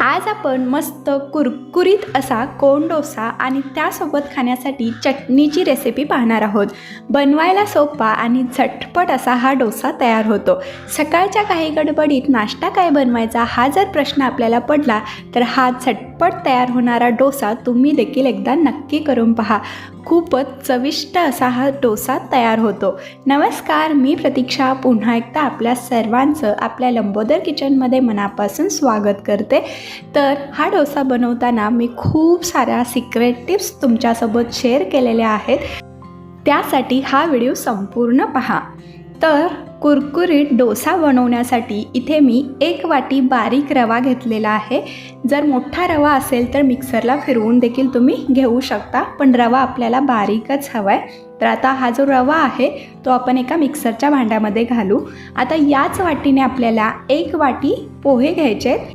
आज आपण मस्त कुरकुरीत असा कोण डोसा आणि त्यासोबत खाण्यासाठी चटणीची रेसिपी पाहणार आहोत. बनवायला सोपा आणि झटपट असा हा डोसा तयार होतो. सकाळच्या काही गडबडीत नाश्ता काय बनवायचा हा जर प्रश्न आपल्याला पडला तर हा झटपट तयार होणारा डोसा तुम्ही देखील एकदा नक्की करून पहा. खूपच चविष्ट असा हा डोसा तयार होतो. नमस्कार मी प्रतीक्षा. पुन्हा एकदा आपल्या सर्वांचं आपल्या लंबोदर किचनमध्ये मनापासून स्वागत करते. तर हा डोसा बनवताना मी खूप साऱ्या सिक्रेट टिप्स तुमच्यासोबत शेअर केलेल्या आहेत. त्यासाठी हा व्हिडिओ संपूर्ण पहा. तर कुरकुरीत डोसा बनवण्यासाठी इथे मी एक वाटी बारीक रवा घेतलेला आहे. जर मोठा रवा असेल तर मिक्सरला फिरवून देखील तुम्ही घेऊ शकता पण रवा आपल्याला बारीकच हवा आहे तर आता हा जो रवा आहे तो आपण एका मिक्सरच्या भांड्यामध्ये घालू. आता याच वाटीने आपल्याला एक वाटी पोहे घ्यायचे आहेत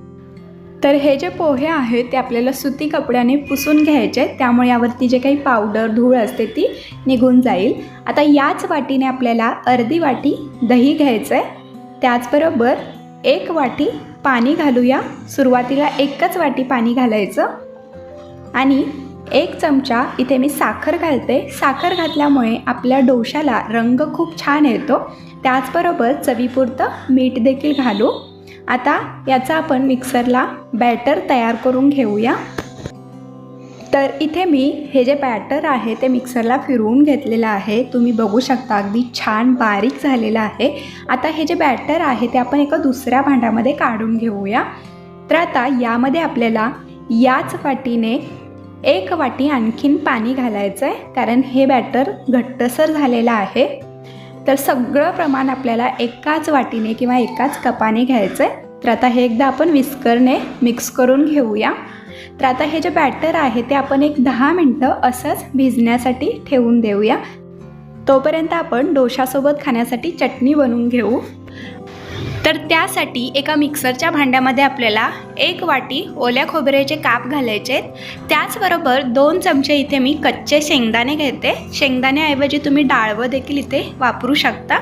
तर हे जे पोहे आहेत ते आपल्याला सुती कपड्याने पुसून घ्यायचे. त्यामुळे यावरती जे काही पावडर धूळ असते ती निघून जाईल. आता याच वाटीने आपल्याला अर्धी वाटी दही घ्यायचं आहे त्याचबरोबर एक वाटी पाणी घालूया. सुरुवातीला एकच वाटी पाणी घालायचं. आणि एक चमचा इथे मी साखर घालते. साखर घातल्यामुळे आपल्या डोशाला रंग खूप छान येतो. त्याचबरोबर चवीपुरतं मीठ देखील घालू. आता याचा आपण मिक्सरला बॅटर तयार करून घेऊया. तर इथे मी हे जे बॅटर आहे ते मिक्सरला फिरवून घेतलेलं आहे. तुम्ही बघू शकता अगदी छान बारीक झालेलं आहे. आता हे जे बॅटर आहे ते आपण एका दुसऱ्या भांड्यामध्ये काढून घेऊया. तर आता यामध्ये आपल्याला याच वाटीने एक वाटी आणखीन पाणी घालायचं आहे कारण हे बॅटर घट्टसर झालेलं आहे. तर सगळं प्रमाण आपल्याला एकाच वाटीने किंवा एकाच कपाने घ्यायचं आहे तर आता हे एकदा आपण विस्करने मिक्स करून घेऊया. तर आता हे जे बॅटर आहे ते आपण एक दहा मिनटं असंच भिजण्यासाठी ठेवून देऊया. तोपर्यंत आपण डोशासोबत खाण्यासाठी चटणी बनवून घेऊ. तर त्यासाठी एका मिक्सरच्या भांड्यामध्ये आपल्याला एक वाटी ओल्या खोबऱ्याचे काप घालायचे आहेत. त्याचबरोबर दोन चमचे इथे मी कच्चे शेंगदाणे घेते. शेंगदाण्याऐवजी तुम्ही डाळवं देखील इथे वापरू शकता.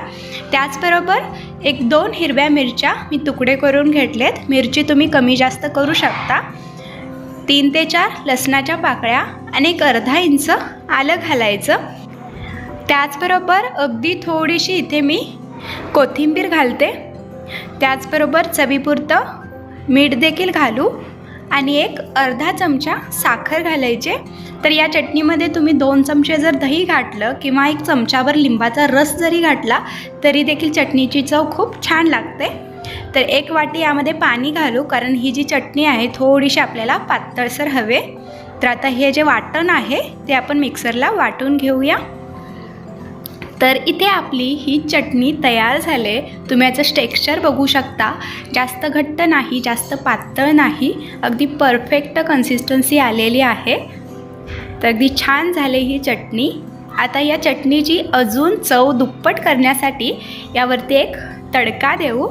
त्याचबरोबर एक दोन हिरव्या मिरच्या मी तुकडे करून घेतलेत. मिरची तुम्ही कमी जास्त करू शकता. तीन ते चार लसणाच्या पाकळ्या आणि एक अर्धा इंच आलं घालायचं. त्याचबरोबर अगदी थोडीशी इथे मी कोथिंबीर घालते. त्याचबरोबर चवीपुरतं मीठ देखील घालू आणि एक अर्धा चमचा साखर घालायचे. तर या चटणीमध्ये तुम्ही दोन चमचे जर दही घातलं किंवा एक चमच्यावर लिंबाचा रस जरी घातला तरी देखील चटणीची चव खूप छान लागते. तर एक वाटी यामध्ये पाणी घालू कारण ही जी चटणी आहे थोडीशी आपल्याला पातळसर हवे. तर आता हे जे वाटण आहे ते आपण मिक्सरला वाटून घेऊया. तर इथे आपली ही चटणी तयार झाले. तुम्ही याचं टेक्स्चर बघू शकता. जास्त घट्ट नाही जास्त पातळ नाही. अगदी परफेक्ट कन्सिस्टन्सी आलेली आहे. तर अगदी छान झाले ही चटणी. आता या चटणीची अजून चव दुप्पट करण्यासाठी यावरती एक तडका देऊ.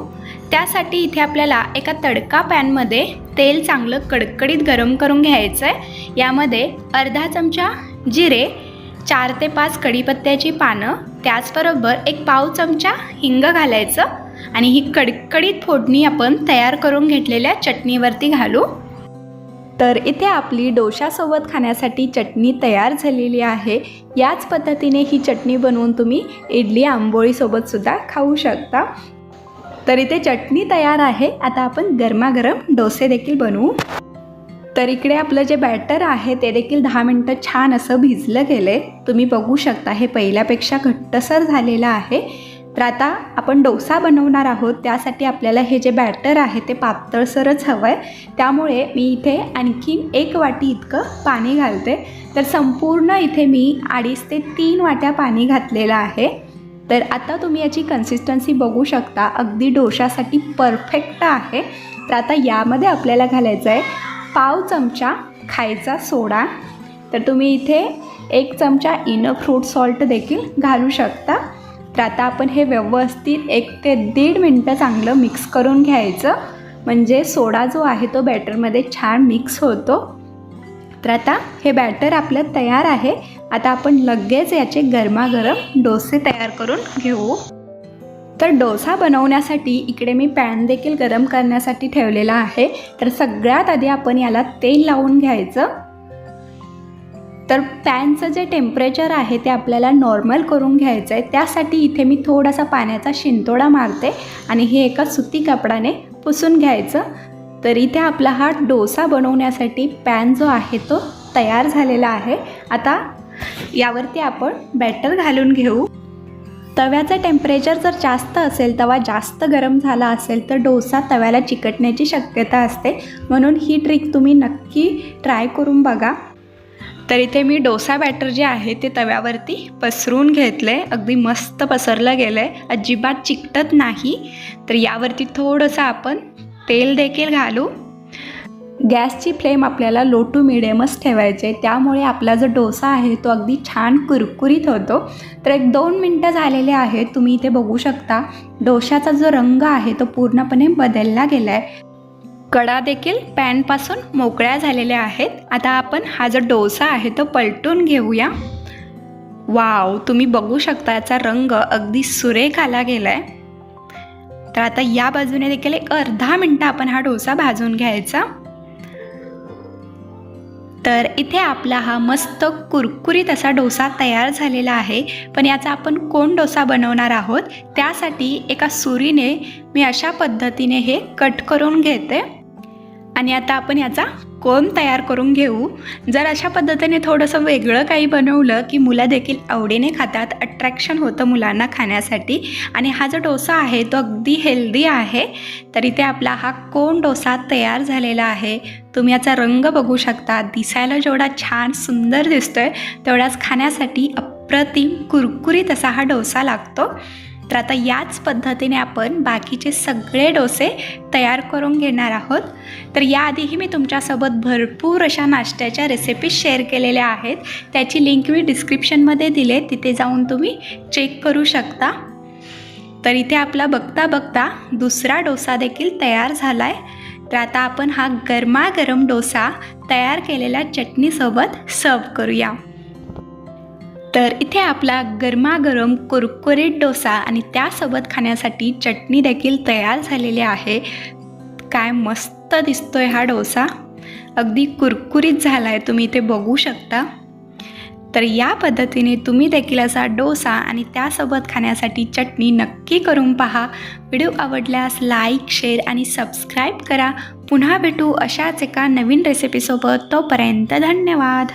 त्यासाठी इथे आपल्याला एका तडका पॅनमध्ये तेल चांगलं कडकडीत गरम करून घ्यायचं आहे यामध्ये अर्धा चमचा जिरे चार ते पाच कढीपत्त्याची पानं त्याचबरोबर एक पाव चमचा हिंग घालायचं आणि ही कडकडीत फोडणी आपण तयार करून घेतलेल्या चटणीवरती घालू. तर इथे आपली डोशासोबत खाण्यासाठी चटणी तयार झालेली आहे. याच पद्धतीने ही चटणी बनवून तुम्ही इडली आंबोळीसोबतसुद्धा खाऊ शकता. तर इथे चटणी तयार आहे. आता आपण गरमागरम डोसे देखील बनवू. तर इकडे आपलं जे बॅटर आहे ते देखील दहा मिनटं छान असं भिजलं गेलं आहे तुम्ही बघू शकता हे पहिल्यापेक्षा घट्टसर झालेलं आहे. तर आता आपण डोसा बनवणार आहोत. त्यासाठी आपल्याला हे जे बॅटर आहे ते पातळसरच हवं आहे त्यामुळे मी इथे आणखीन एक वाटी इतकं पाणी घालते. तर संपूर्ण इथे मी अडीच ते तीन वाट्या पाणी घातलेलं आहे. तर आता तुम्ही याची कन्सिस्टन्सी बघू शकता. अगदी डोशासाठी परफेक्ट आहे. तर आता यामध्ये आपल्याला घालायचं आहे पाव चमचा खायचा सोडा. तर तुम्ही इथे एक चमचा इनो फ्रूट सॉल्ट देखील घालू शकता. तर आता आपण हे व्यवस्थित एक ते दीड मिनटं चांगलं मिक्स करून घ्यायचं. म्हणजे सोडा जो आहे तो बॅटरमध्ये छान मिक्स होतो. तर आता हे बॅटर आपलं तयार आहे. आता आपण लगेच याचे गरमागरम डोसे तयार करून घेऊ. तर डोसा बनवण्यासाठी इकडे मी पॅन देखील गरम करण्यासाठी ठेवलेला आहे. तर सगळ्यात आधी आपण याला तेल लावून घ्यायचं. तर पॅनचं जे टेम्परेचर आहे ते आपल्याला नॉर्मल करून घ्यायचं आहे. त्यासाठी इथे मी थोडासा पाण्याचा शिंतोडा मारते आणि हे एका सुती कपडाने पुसून घ्यायचं. तर इथे आपला हा डोसा बनवण्यासाठी पॅन जो आहे तो तयार झालेला आहे. आता यावरती आपण बॅटर घालून घेऊ. तव्याचं टेम्परेचर जर जास्त असेल तवा जास्त गरम झाला असेल तर डोसा तव्याला चिकटण्याची शक्यता असते. म्हणून ही ट्रिक तुम्ही नक्की ट्राय करून बघा. तर इथे मी डोसा बॅटर जे आहे ते तव्यावरती पसरून घेतलं आहे अगदी मस्त पसरलं गेलं आहे अजिबात चिकटत नाही. तर यावरती थोडंसं आपण तेल देखील घालू. गॅसची फ्लेम आपल्याला लो टू मिडियमच ठेवायचे त्यामुळे आपला जो डोसा आहे तो अगदी छान कुरकुरीत होतो. तर एक दोन मिनटं झालेले आहेत. तुम्ही इथे बघू शकता डोशाचा जो रंग आहे तो पूर्णपणे बदलला गेला आहे कडा देखील पॅनपासून मोकळ्या झालेल्या आहेत. आता आपण हा जो डोसा आहे तो पलटून घेऊया. वाव तुम्ही बघू शकता याचा रंग अगदी सुरेख आला गेला आहे तर आता या बाजूने देखील एक अर्धा मिनटं आपण हा डोसा भाजून घ्यायचा. तर इथे आपला हा मस्त कुरकुरीत असा डोसा तयार झालेला आहे. पण याचा आपण कोण डोसा बनवणार आहोत? त्यासाठी एका सुरीने मी अशा पद्धतीने हे कट करून घेते. आणि आता आपण याचा कोण तयार करून घेऊ. जर अशा पद्धतीने थोडंसं वेगळं काही बनवलं की मुलं देखील आवडीने खातात अट्रॅक्शन होतं मुलांना खाण्यासाठी. आणि हा जो डोसा आहे तो अगदी हेल्दी आहे. तर इथे आपला हा कोण डोसा तयार झालेला आहे. तुम्ही याचा रंग बघू शकता. दिसायला जेवढा छान सुंदर दिसतोय तेवढाच खाण्यासाठी अप्रतिम कुरकुरीत असा हा डोसा लागतो. तर आता याच पद्धतीने आपण बाकीचे सगळे डोसे तयार करून घेणार आहोत. तर याआधीही मी तुमच्यासोबत भरपूर अशा नाश्त्याच्या रेसिपीज शेअर केलेल्या आहेत. त्याची लिंक मी डिस्क्रिप्शनमध्ये दिले तिथे जाऊन तुम्ही चेक करू शकता. तर इथे आपला बघता बघता दुसरा डोसा देखील तयार झाला आहे तर आता आपण हा गरमागरम डोसा तयार केलेल्या चटणीसोबत सर्व करूया. तर इथे आपला गरमागरम कुरकुरीत डोसा आणि त्यासोबत खाण्यासाठी चटणी देखील तयार झालेली आहे. काय मस्त दिसतोय हा डोसा. अगदी कुरकुरीत झाला आहे तुम्ही इथे बघू शकता. तर या पद्धतीने तुम्ही देखील असा डोसा आणि त्यासोबत खाण्यासाठी चटणी नक्की करून पहा. व्हिडिओ आवडल्यास लाईक शेअर आणि सबस्क्राईब करा. पुन्हा भेटू अशाच एका नवीन रेसिपीसोबत तोपर्यंत धन्यवाद.